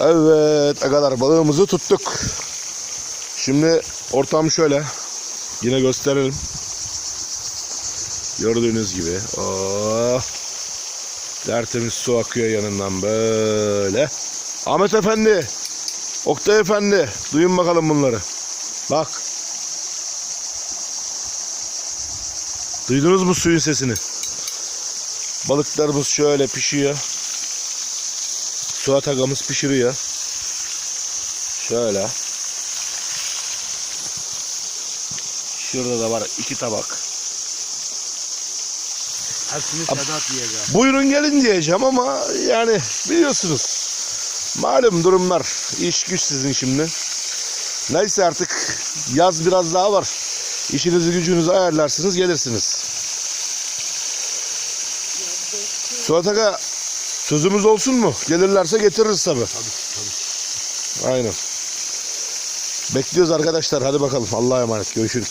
Evet kadar balığımızı tuttuk. Şimdi ortam şöyle. Yine gösterelim. Gördüğünüz gibi. Oh. Tertemiz su akıyor yanından böyle. Ahmet Efendi. Oktay Efendi. Duyun bakalım bunları. Bak. Duydunuz mu suyun sesini? Balıklarımız şöyle pişiyor. Suat agamız pişiriyor. Şöyle. Şurada da var iki tabak. Hepsini Sedat yiyecek. Buyurun gelin diyeceğim ama yani biliyorsunuz. Malum durumlar. İş güç sizin şimdi. Neyse artık yaz biraz daha var. İşinizi gücünüzü ayarlarsınız gelirsiniz. Suat Aga sözümüz olsun mu? Gelirlerse getiririz tabi. Tabii tabii. Aynen. Bekliyoruz arkadaşlar. Hadi bakalım. Allah'a emanet. Görüşürüz.